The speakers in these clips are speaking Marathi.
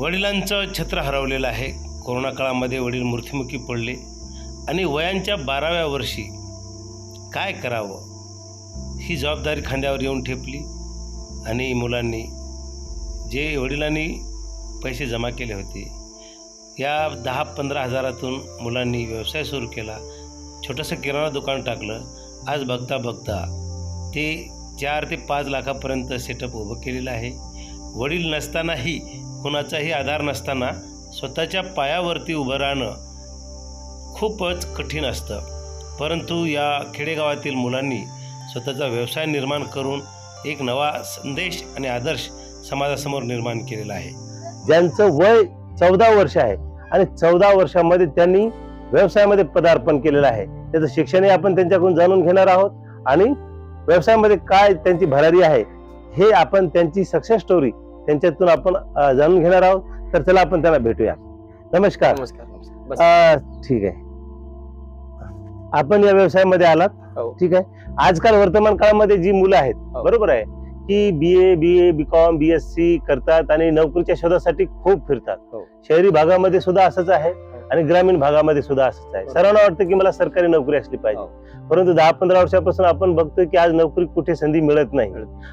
वडिलांचं छत्र हरवलेलं आहे. कोरोना काळामध्ये वडील मृत्युमुखी पडले. आणि वयांच्या बाराव्या वर्षी काय करावं? ही जबाबदारी खांद्यावर येऊन ठेपली. आणि मुलांनी जे वडिलांनी पैसे जमा केले होते या दहा पंधरा हजारातून मुलांनी व्यवसाय सुरू केला. छोटंसं किराणा दुकान टाकलं. आज बघता बघता ते चार ते पाच लाखापर्यंत सेटअप उभं केलेलं आहे. वडील नसतानाही कुणाचाही आधार नसताना स्वतःच्या पायावरती उभं राहणं खूपच कठीण असतं. परंतु या खेडेगावातील मुलांनी स्वतःचा व्यवसाय निर्माण करून एक नवा संदेश आणि आदर्श समाजासमोर निर्माण केलेला आहे. ज्यांचं वय चौदा वर्ष आहे आणि चौदा वर्षामध्ये त्यांनी व्यवसायामध्ये पदार्पण केलेलं आहे. त्याचं शिक्षणही आपण त्यांच्याकडून जाणून घेणार आहोत आणि व्यवसायामध्ये काय त्यांची भरारी आहे हे आपण त्यांची सक्सेस स्टोरी त्यांच्यातून आपण जाणून घेणार आहोत. तर चला आपण त्यांना भेटूया. नमस्कार. नमस्कार ठीक आहे. आपण या व्यवसायामध्ये आलात. हो. ठीक आहे. आजकाल वर्तमान काळामध्ये जी मुलं आहेत हो. बरोबर आहे की B A B A B com B S C करतात आणि नोकरीच्या शोधासाठी खूप फिरतात. हो. शहरी भागामध्ये सुद्धा असंच आहे. आणि ग्रामीण भागामध्ये सुद्धा असंच आहे. सर्वांना वाटतं की मला सरकारी नोकरी असली पाहिजे हो. परंतु दहा पंधरा वर्षापासून आपण बघतोय की आज नोकरी कुठे संधी मिळत नाही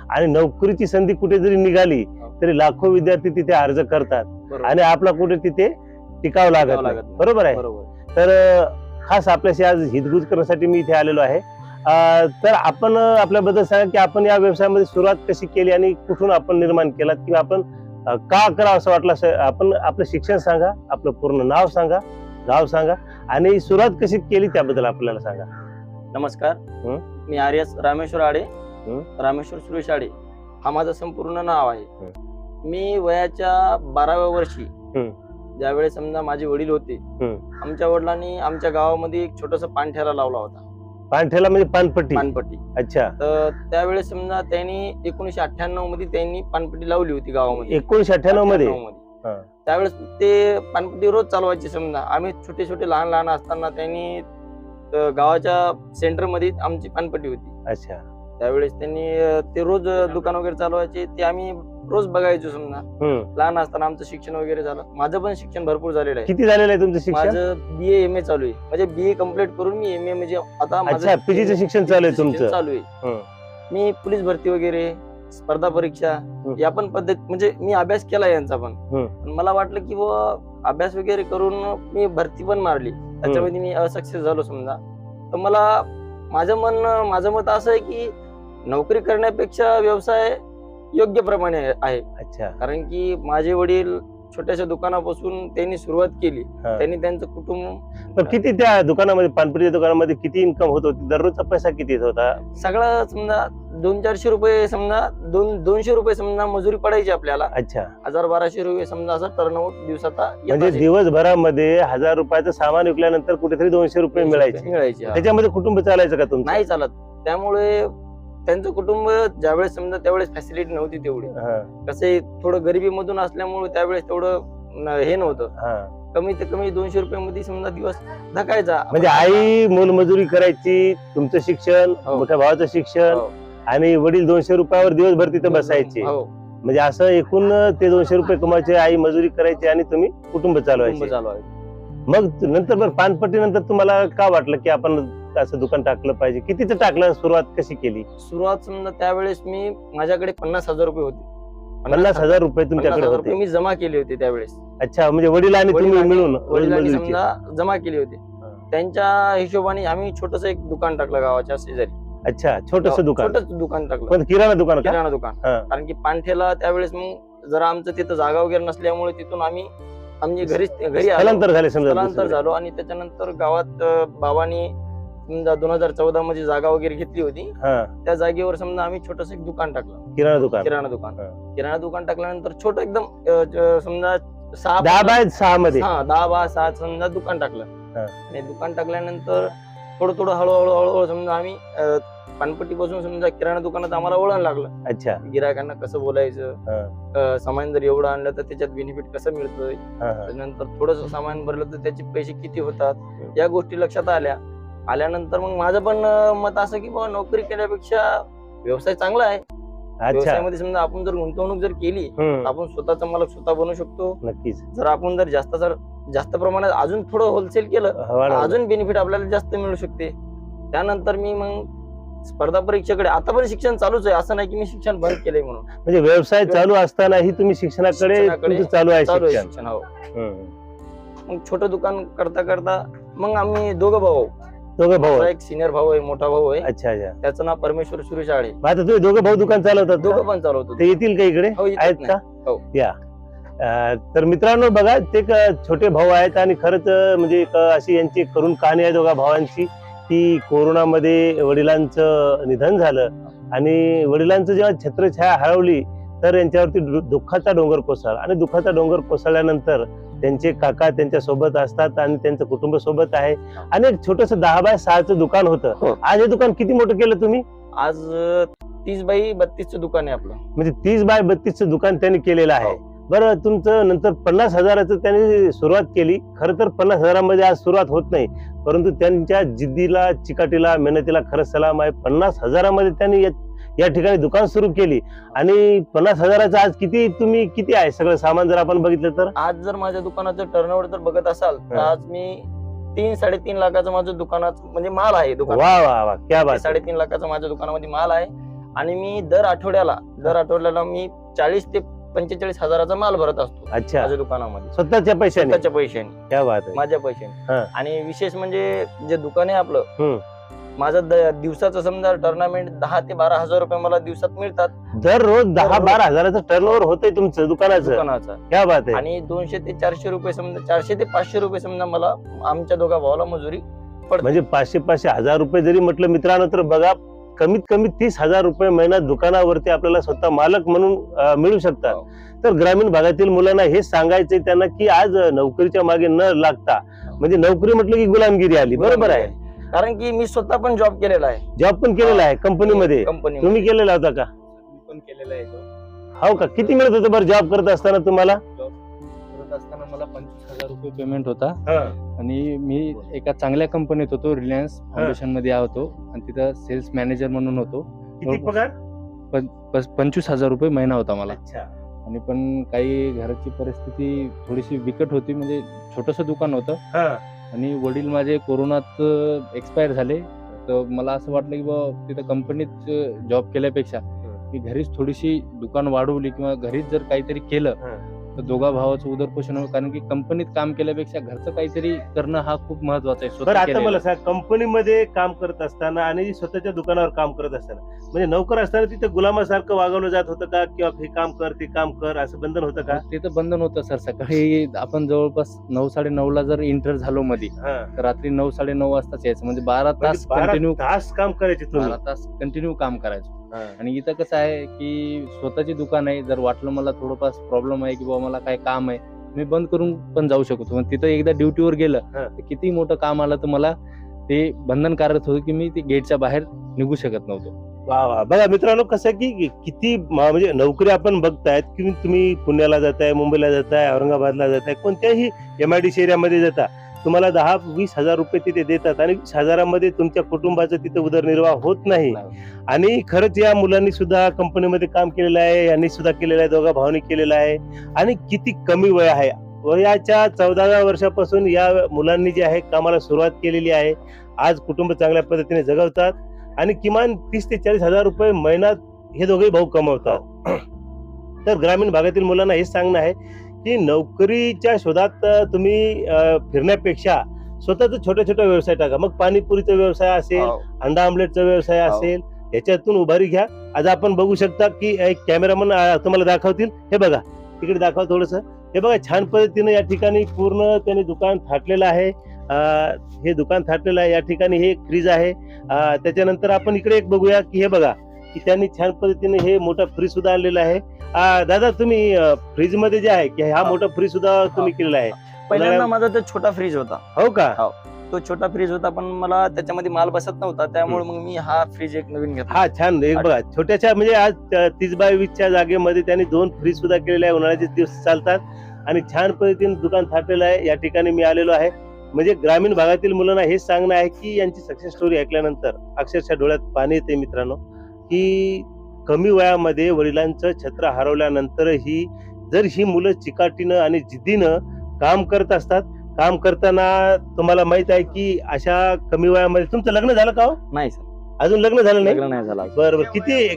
आणि नोकरीची संधी कुठे जरी निघाली हो. तरी लाखो विद्यार्थी तिथे अर्ज करतात. आणि आपला कुठे तिथे टिकावं लागत. बरोबर आहे तर खास आपल्याशी आज हितगुज करण्यासाठी मी इथे आलेलो आहे तर आपण आपल्याबद्दल सांगा की आपण या व्यवसायामध्ये सुरुवात कशी केली आणि कुठून आपण निर्माण केला किंवा आपण का करावं असं वाटलं असं आपण आपलं शिक्षण सांगा आपलं पूर्ण नाव सांगा गाव सांगा आणि सुरुवात कशी केली त्याबद्दल आपल्याला सांगा नमस्कार? मी आर्यस रामेश्वर आडे? रामेश्वर सुरेश आडे हा माझं संपूर्ण नाव आहे मी वयाच्या बाराव्या वर्षी. ज्यावेळेस समजा माझे वडील होते. आमच्या वडिलांनी आमच्या गावामध्ये एक छोटस पानठेला लावला होता पानठेला म्हणजे पानपट्टी? पानपट्टी. अच्छा. तर त्यावेळेस समजा त्यांनी एकोणीशे अठ्ठ्याण्णवमध्ये त्यांनी पानपट्टी लावली होती गावामध्ये. एकोणीशे अठ्ठ्याण्णवमध्ये? 98 मध्ये. त्यावेळेस ते पानपट्टी रोज चालवायचे समजा. आम्ही छोटे छोटे लहान लहान असताना त्यांनी गावाच्या सेंटरमध्ये आमची पानपट्टी होती. अच्छा. त्यावेळेस त्यांनी ते रोज दुकान वगैरे चालवायचे. ते आम्ही रोज बघायचो समजा. हम्म. लहान असताना आमचं शिक्षण वगैरे झालं. माझं पण शिक्षण भरपूर झालेलं आहे. किती झालेलं आहे तुमचं शिक्षण? माझं बी एम ए चालू आहे. म्हणजे बी ए कंप्लीट करून मी एम ए म्हणजे आता माझं अच्छा पीजीचं शिक्षण चालू आहे शिक्षण तुमचं. चालू आहे. मी पोलीस भरती वगैरे स्पर्धा परीक्षा या पण पद्धत म्हणजे मी अभ्यास केला यांचा पण. हं. पण मला वाटलं की बुवा अभ्यास वगैरे करून मी भरती पण मारली. त्याच्यामध्ये मी असक्सेस झालो समजा. तर मला माझं मन माझं मत असं आहे की नोकरी करण्यापेक्षा व्यवसाय योग्य प्रमाणे आहे. अच्छा. कारण की माझे वडील छोट्याशा दुकानापासून त्यांनी सुरुवात केली. हा. त्यांनी त्यांचं कुटुंब पण किती त्या दुकानामध्ये पानपट्टीच्या दुकानामध्ये किती इन्कम होत होती? दररोजचा पैसा किती येत होता? सगळं समजा दोन चारशे रुपये समजा दोन दोनशे रुपये समजा मजुरी पडायची आपल्याला. अच्छा. हजार बाराशे रुपये समजा असं टर्नआउट दिवसाचा येत म्हणजे असे. दिवसभरामध्ये हजार रुपयाचं सामान विकल्यानंतर कुठेतरी दोनशे रुपये मिळायचे. मिळायचे हा. त्याच्यामध्ये कुटुंब चालायचं का तुमचं? नाही चालत. त्यामुळे त्यांचं कुटुंब ज्यावेळेस समजा त्यावेळेस फॅसिलिटी नव्हती तेवढी. कसे थोडं गरिबीमधून असल्यामुळे त्यावेळेस तेवढं हे नव्हतं. कमी ते कमी दोनशे रुपयामध्ये समजा दिवस धकायचा. म्हणजे आई मोलमजुरी करायची तुमचं शिक्षण हो. मोठ्या भावाचं शिक्षण हो. आणि वडील दोनशे रुपयावर दिवसभर तिथे बसायचे. हो. म्हणजे असं एकूण ते दोनशे रुपये कमायचे आई मजुरी करायची आणि तुम्ही कुटुंब चालवायचे. मग नंतर पानपट्टी नंतर तुम्हाला का वाटलं की आपण असं दुकान टाकलं पाहिजे? कितीचं टाकलं सुरुवात कशी केली? सुरुवात समजा त्यावेळेस मी माझ्याकडे पन्नास हजार रुपये होते. पन्नास हजार रुपये पन्नास तुमच्याकडे होते. मी जमा केले होते त्यावेळेस. अच्छा म्हणजे वडील आणि तुम्ही वडिलांनी- मिळून वडिलांनी रोजमजुरीचे. समजा जमा केले होते. त्यांच्या हिशोबाने आम्ही छोटस एक दुकान टाकलं गावाच्या शेजारी. अच्छा छोटस दुकान. छोटस दुकान टाकलं. पण किराणा दुकान का? किराणा दुकान. हा. कारण की पानठेला त्यावेळेस मग जरा आमचं तिथं जागा वगैरे नसल्यामुळे तिथून आम्ही आम्ही घरी घरी आलो. स्थलांतर झाले समजा स्थलांतर दुसरीकडे. झालो आणि त्याच्यानंतर गावात अं, बाबांनी समजा दोन हजार चौदा मध्ये जागा वगैरे घेतली होती. हा. त्या जागेवर समजा आम्ही छोटस एक दुकान टाकलं. किराणा दुकान. किराणा दुकान. हा. किराणा दुकान टाकल्यानंतर छोट एकदम अं, ज- समजा सहा दहा बाय सहा मध्ये. हा दहा बाय सहा समजा दुकान टाकलं. हा. आणि दुकान टाकल्यानंतर थोडं थोडं हळूहळू हळूहळू समजा आम्ही पानपट्टी पासून समजा किराणा दुकानात आम्हाला वळण लागलं. अच्छा. गिरायकांना कसं बोलायचं? हा. अं, सामान जर एवढं आणलं तर त्याच्यात बेनिफिट कसं मिळतंय? हा, हा. त्यानंतर थोडस सामान भरलं तर त्याचे पैसे किती होतात? या गोष्टी लक्षात आल्या. आल्यानंतर मग माझं पण मत असं की बाबा नोकरी केल्यापेक्षा व्यवसाय चांगला आहे. व्यवसायामध्ये समजा आपण जर गुंतवणूक जर केली तर आपण स्वतःचा मालक स्वतः बनू शकतो. नक्कीच. जर आपण जर जास्त जर जास्त प्रमाणात अजून थोडं होलसेल केलं. अजून बेनिफिट आपल्याला जास्त मिळू शकते. त्यानंतर मी मग स्पर्धा परीक्षेकडे आता पण शिक्षण चालूच आहे. असं नाही की मी शिक्षण बंद केलंय म्हणून. म्हणजे व्यवसाय चालू असतानाही तुम्ही शिक्षणाकडे चालू आहे शिक्षण. हो. मग छोटं दुकान करता करता मग आम्ही दोघं भाऊ. दोघं भाऊ आहेत. एक सिनियर भाऊ आहे मोठा भाऊ आहे. अच्छा अच्छा. त्याचं नाव परमेश्वर सुरेश आळे मग आता तुम्ही दोघं भाऊ दुकान चालवतात? दोघं? पण चालवतो. ते येतील का इकडे? हो, येतात आहेत ना. का? हो. या. अं, तर मित्रांनो बघा ते क- छोटे भाऊ आहेत आणि खरंच अं, म्हणजे एक अशी यांची एक करून कहाणी आहे दोघा भावांची. की कोरोनामध्ये वडिलांचं निधन झालं आणि वडिलांचं जेव्हा छत्रछाया हरवली तर यांच्यावरती दु- दुःखाचा डोंगर कोसळला. आणि दुःखाचा डोंगर कोसळल्यानंतर त्यांचे काका त्यांच्यासोबत असतात आणि त्यांचं कुटुंब सोबत आहे. आणि एक छोटस दहा बाय सहाचं दुकान होतं. हो. आज हे दुकान किती मोठं केलं तुम्ही? आज तीस बाई बत्तीसचं दुकान आहे आपलं. म्हणजे तीस बाय बत्तीसचं दुकान त्यांनी केलेलं आहे. बरं तुमचं नंतर पन्नास हजाराचं त्यांनी सुरुवात केली. खरं तर पन्नास हजारामध्ये आज सुरुवात होत नाही. परंतु त्यांच्या जिद्दीला चिकाटीला मेहनतीला खरंच सलाम आहे. पन्नास हजारामध्ये त्यांनी या- या ठिकाणी दुकान सुरू केली. आणि पन्नास हजाराचं आज किती तुम्ही किती आहे सगळं सामान जर आपण बघितलं तर? आज जर माझ्या दुकानाचं टर्नओव्हर जर बघत असाल तर. आज मी तीन साडेतीन लाखाचं माझं दुकानात म्हणजे माल आहे दुकान वा वा वा क्या बात. साडेतीन लाखाचा माझ्या दुकानामध्ये माल आहे. आणि मी दर आठवड्याला दर आठवड्याला मी चाळीस ते पंचेचाळीस हजाराचा माल भरत असतो अच्छा. माझ्या दुकानामध्ये. स्वतःच्या पैशाने? स्वतःच्या पैशाने. क्या बात आहे. माझ्या. पैशाने. आणि विशेष म्हणजे जे दुकान आहे आपलं. माझं दिवसाचं समजा टर्नामेंट दहा ते बारा हजार रुपये मला दिवसात मिळतात. दररोज दहा. बारा हजाराचं टर्नओव्हर होतंय तुमचं दुकानाचं. दुकानाचा. क्या बात आहे. आणि दोनशे ते चारशे रुपये समजा चारशे ते पाचशे रुपये समजा मला आमच्या दोघा भावाला मजुरी पडते. म्हणजे पाचशे पाचशे हजार रुपये जरी म्हटलं मित्रांनो तर बघा कमीत कमी तीस हजार रुपये महिना दुकानावरती आपल्याला स्वतः मालक म्हणून अं, मिळू शकतात. हो. तर ग्रामीण भागातील मुलांना हे सांगायचंय त्यांना की आज नोकरीच्या मागे न लागता म्हणजे नोकरी म्हटलं की गुलामगिरी आली. बरोबर आहे. कारण की मी स्वतः पण जॉब केलेला आहे. जॉब पण केलेला आहे कंपनीमध्ये कंपनी तुम्ही केलेला होता का? मी पण केलेला आहे. हो का? किती मिळत होतं बरं जॉब करत असताना तुम्हाला? Job करत असताना मला पंचवीस हजार रुपये पेमेंट होता. आणि मी एका चांगल्या कंपनीत होतो रिलायन्स फाउंडेशनमध्ये होतो. आणि तिथं सेल्स मॅनेजर म्हणून होतो. किती पगार? पस- पंचवीस हजार रुपये महिना होता मला. अच्छा. आणि पण काही घराची परिस्थिती थोडीशी बिकट होती म्हणजे छोटस दुकान होतं. हा. आणि वडील माझे कोरोनात एक्सपायर झाले तर मला असं वाटलं की बा तिथं कंपनीत जॉब केल्यापेक्षा मी घरीच थोडीशी दुकान वाढवली किंवा घरीच जर काहीतरी केलं. तर दोघा भावाचं उदरपोषण होईल कारण की कंपनीत काम केल्यापेक्षा घरचं काहीतरी करणं हा खूप महत्त्वाचा आहे बरं आता. मला सांग कंपनीमध्ये काम करत असताना आणि स्वतःच्या दुकानावर काम करत असताना म्हणजे नोकर असताना तिथे गुलामासारखं वागवलं जात होतं का किंवा हे काम कर ते काम कर असं बंधन होतं का ते तर बंधन होतं सर सकाळी आपण जवळपास नऊ साडे नऊ ला जर इंटर झालो मध्ये हा. तर रात्री नऊ साडे नऊ वाजताच यायचं म्हणजे बारा तास म्हणजे बारा कंटिन्यू तास काम करायचे बारा तास कंटिन्यू काम करायचो. आणि इथं कसं आहे की स्वतःची दुकान आहे जर वाटलं मला थोडंफार प्रॉब्लेम आहे की बाबा मला काय काम आहे मी बंद करून पण जाऊ शकतो. पण तिथं एकदा ड्युटीवर गेलं. तर किती मोठं काम आलं तर मला ते बंधनकारक होतं की मी ते गेटच्या बाहेर निघू शकत नव्हतो. वा वा. बघा मित्रांनो कसं की किती म्हणजे नोकरी आपण बघतायत की तुम्ही पुण्याला जाताय मुंबईला जाताय औरंगाबादला जाताय कोणत्याही एम आय डी एरियामध्ये जाता. तुम्हाला दहा वीस हजार रुपये तिथे देतात आणि वीस हजारामध्ये तुमच्या कुटुंबाचं तिथे उदरनिर्वाह होत नाही. आणि खरंच या मुलांनी सुद्धा कंपनीमध्ये काम केलेलं आहे यांनी सुद्धा केलेलं आहे दोघा भावांनी केलेलं आहे. आणि किती कमी वय आहे. वयाच्या चौदाव्या वर्षापासून या मुलांनी जे आहे कामाला सुरुवात केलेली आहे. आज कुटुंब चांगल्या पद्धतीने जगवतात आणि किमान तीस ते चाळीस हजार रुपये महिन्यात हे दोघे भाऊ कमवतात. तर ग्रामीण भागातील मुलांना हेच सांगणं आहे की नोकरीच्या शोधात तुम्ही फिरण्यापेक्षा स्वतःचा छोटा छोटा व्यवसाय टाका. मग पाणीपुरीचा व्यवसाय असेल हो. अंडा आमलेटचा व्यवसाय हो. असेल याच्यातून उभारी घ्या. आज आपण बघू शकता की एक कॅमेरामन तुम्हाला दाखवतील. हे बघा तिकडे दाखवा थोडस. हे बघा छान पद्धतीने या ठिकाणी पूर्ण त्यांनी दुकान थाटलेलं आहे. हे दुकान थाटलेलं आहे. या ठिकाणी हे फ्रीज आहे. त्याच्यानंतर आपण इकडे एक बघूया की हे बघा त्यांनी छान पद्धतीने हे मोठा फ्रीज सुद्धा आणलेला आहे. दादा तुम्ही फ्रीजमध्ये जे आहे की हा हा. मोठा फ्रीज सुद्धा तुम्ही केलेला आहे. पहिल्यांदा माझा तो छोटा फ्रीज होता. हो का? तो छोटा फ्रीज होता पण मला त्याच्यामध्ये माल बसत नव्हता त्यामुळे मग मी हा फ्रीज एक नवीन घेतला. हा छान. एक बघा छोट्याशा म्हणजे आज तीस बाय वीसच्या जागेमध्ये त्यांनी दोन फ्रीज सुद्धा केलेले आहे. उन्हाळ्याचे दिवस चालतात आणि छान पद्धतीने दुकान थाटलेलं आहे. या ठिकाणी मी आलेलो आहे. म्हणजे ग्रामीण भागातील मुलांना हेच सांगणं आहे की यांची सक्सेस स्टोरी ऐकल्यानंतर अक्षरशः डोळ्यात पाणी येते मित्रांनो. की कमी वयामध्ये वडिलांचं छत्र हरवल्यानंतरही जर ही मुलं चिकाटीनं आणि जिद्दीनं काम करत असतात काम करताना तुम्हाला माहीत आहे की अशा कमी वयामध्ये तुमचं लग्न झालं का हो? नाही सर अजून लग्न झालं नाही लग्न नाही झालं. बरं बरं किती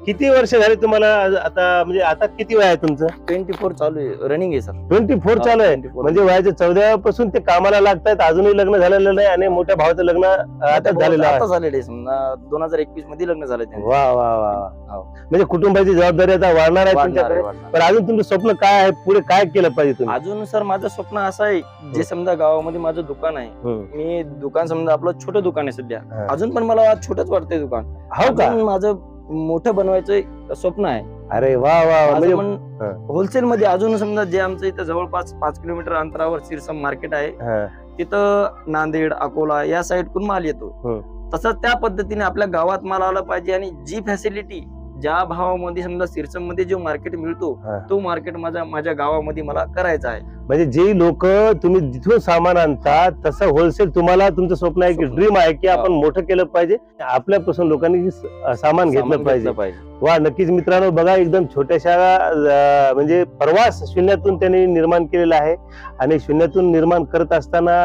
किती वर्ष झाले तुम्हाला आता म्हणजे आता किती वय आहे तुमचं ट्वेंटी फोर चालू आहे रनिंग आहे सर ट्वेंटी फोर चालू आहे 24. म्हणजे वयाच्या चौदा पासून ते कामाला लागतात अजूनही लग्न झालेलं नाही आणि मोठ्या भावाचं लग्न आता झालेलं आता आहे झालेलं आहे समजा दोन हजार एकवीसमध्ये लग्न झालं त्यांचं. वा वा वा. हो. म्हणजे कुटुंबाची जबाबदारी आता वाढणार आहे वाढणार तुमच्याकडे वाढणार. पण अजून तुमचं स्वप्न काय आहे पुढे काय केलं पाहिजे तुम्ही अजून सर माझं स्वप्न असं आहे जे समजा गावामध्ये माझं दुकान आहे हम्म. मी दुकान समजा आपलं छोटं दुकान आहे सध्या हा. अजून पण मला छोटच वाटतंय दुकान हो का अजून माझं मोठं बनवायचं स्वप्न आहे अरे वा वा वा. म्हणजे हा. होलसेल मध्ये अजून समजा जे आमचं इथं जवळपास पाच किलोमीटर अंतरावर सिरसम मार्केट आहे हा. तिथं नांदेड अकोला या साईडकडून माल येतो हम्म. तसंच त्या पद्धतीने आपल्या गावात माल आला पाहिजे आणि जी फॅसिलिटी ज्या भावामध्ये समजा सिरसममध्ये जो मार्केट मिळतो हा. तो मार्केट माझ्या माझ्या गावामध्ये मला करायचा आहे म्हणजे जे लोक तुम्ही जिथून सामान आणता तसं होलसेल तुम्हाला तुमचं स्वप्न आहे की स्वप्न. ड्रीम आहे की हा. आपण मोठं केलं पाहिजे आपल्यापासून लोकांनी स- सामान घेतलं सामान पाहिजे घेतलं पाहिजे वा नक्कीच मित्रांनो बघा एकदम छोट्याशा अं, म्हणजे प्रवास शून्यातून त्यांनी निर्माण केलेला आहे आणि शून्यातून निर्माण करत असताना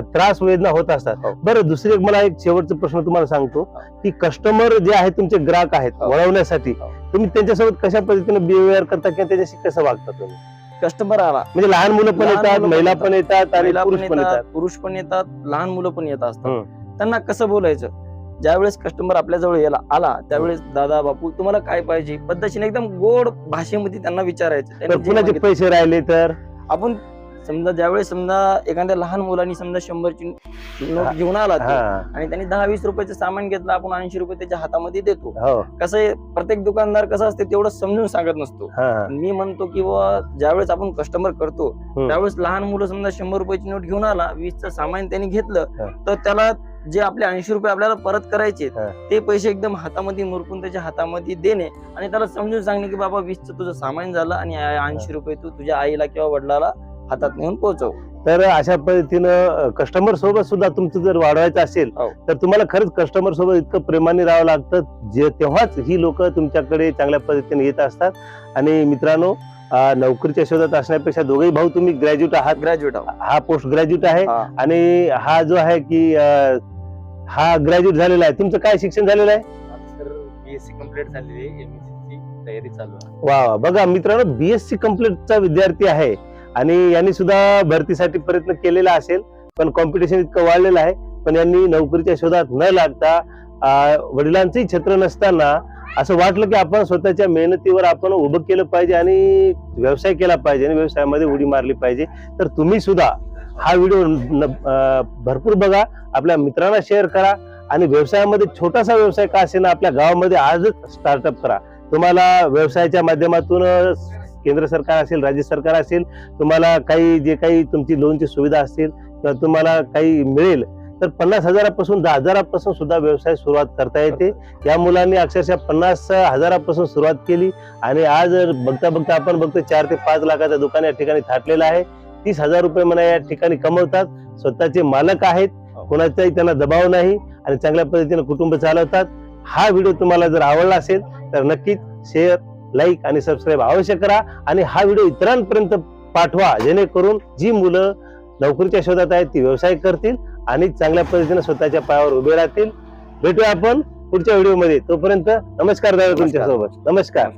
त्रास वेदना होत असतात. हो. बरं दुसरी एक मला एक शेवटचा प्रश्न तुम्हाला सांगतो की कस्टमर जे आहेत तुमचे ग्राहक आहेत हो. वळवण्यासाठी हो. तुम्ही त्यांच्यासोबत कशा पद्धतीने बिहेवियर करता किंवा त्याच्याशी कसं वागता तुम्ही? कस्टमर आला. म्हणजे लहान मुलं पण येतात महिला. पण येतात आणि पुरुष पण येतात पुरुष पण येतात लहान मुलं पण येत असतात. त्यांना कसं बोलायचं? ज्यावेळेस कस्टमर आपल्या जवळ यायला आला त्यावेळेस दादा बापू तुम्हाला काय पाहिजे? पद्धतीने एकदम गोड भाषेमध्ये त्यांना विचारायचं. कुणाचे पैसे राहिले तर? आपण समजा ज्यावेळेस समजा एखाद्या लहान मुलांनी समजा शंभरची नोट. घेऊन आला तो हा आणि त्यांनी दहा वीस रुपयाचं सामान घेतलं आपण ऐंशी रुपये त्याच्या हातामध्ये देतो हो कसं आहे प्रत्येक दुकानदार कसं असते तेवढं समजून सांगत नसतो हा. मी म्हणतो की बुवा ज्यावेळेस आपण कस्टमर करतो हम्म. त्यावेळेस लहान मुलं समजा शंभर रुपयाची नोट घेऊन आला वीसचं सामान त्यांनी घेतलं. तर त्याला जे आपले ऐंशी रुपये आपल्याला परत करायचे हा. ते पैसे एकदम हातामध्ये मुरकून त्याच्या हातामध्ये देणे आणि त्याला समजून सांगणे की बाबा वीसचं तुझं सामान झालं आणि ऐंशी रुपये तू तुझ्या आईला किंवा वडिलाला हातात नेऊन पोहोचव. तर अशा पद्धतीनं कस्टमर सोबत सुद्धा तुमचं जर वाढवायचं असेल हो. तर तुम्हाला खरंच कस्टमर सोबत इतकं प्रेमाने राहावं लागतं. जे तेव्हाच ही लोक तुमच्याकडे चांगल्या पद्धतीने येत असतात. आणि मित्रांनो नोकरीच्या शोधात असण्यापेक्षा दोघेही भाऊ तुम्ही ग्रॅज्युएट आहात. ग्रॅज्युएट आहोत. हा पोस्ट ग्रॅज्युएट आहे. आणि हा जो आहे की हा ग्रॅज्युएट झालेला आहे. तुमचं काय शिक्षण झालेलं आहे? सर बीएससी कंप्लीट झालेली आहे. एमएससी ची तयारी चालू आहे. वा वा. बघा मित्रांनो बीएससी कम्प्लीटचा विद्यार्थी आहे. आणि यांनी सुद्धा भरतीसाठी प्रयत्न केलेला असेल पण कॉम्पिटिशन इतकं वाढलेलं आहे. पण यांनी नोकरीच्या शोधात न लागता वडिलांचंही छत्र नसताना असं वाटलं की आपण स्वतःच्या मेहनतीवर आपण उभं केलं पाहिजे आणि व्यवसाय केला पाहिजे आणि व्यवसायामध्ये उडी मारली पाहिजे. तर तुम्ही सुद्धा हा व्हिडिओ भरपूर बघा आपल्या मित्रांना शेअर करा आणि व्यवसायामध्ये छोटासा व्यवसाय का असेना आपल्या गावामध्ये आजच स्टार्टअप करा. तुम्हाला व्यवसायाच्या माध्यमातून केंद्र सरकार असेल राज्य सरकार असेल तुम्हाला काही जे काही तुमची लोनची सुविधा असतील किंवा तुम्हाला काही मिळेल तर पन्नास हजारापासून दहा हजारापासून सुद्धा व्यवसाय सुरुवात करता येते. या मुलांनी अक्षरशः पन्नास हजारापासून सुरुवात केली आणि आज बघता बघता आपण बघतो चार ते पाच लाखाचं दुकान या ठिकाणी थाटलेलं आहे. तीस हजार रुपये म्हणा या ठिकाणी कमवतात. स्वतःचे मालक आहेत. कोणाचाही त्यांना दबाव नाही आणि चांगल्या पद्धतीने कुटुंब चालवतात. हा व्हिडिओ तुम्हाला जर आवडला असेल तर नक्कीच शेअर लाईक आणि सबस्क्राईब अवश्य करा आणि हा व्हिडिओ इतरांपर्यंत पाठवा जेणेकरून जी मुलं नोकरीच्या शोधात आहेत ती व्यवसाय करतील आणि चांगल्या पद्धतीने स्वतःच्या पायावर उभे राहतील. भेटूया आपण पुढच्या व्हिडिओमध्ये. तोपर्यंत नमस्कार दादा तुमच्यासोबत नमस्कार.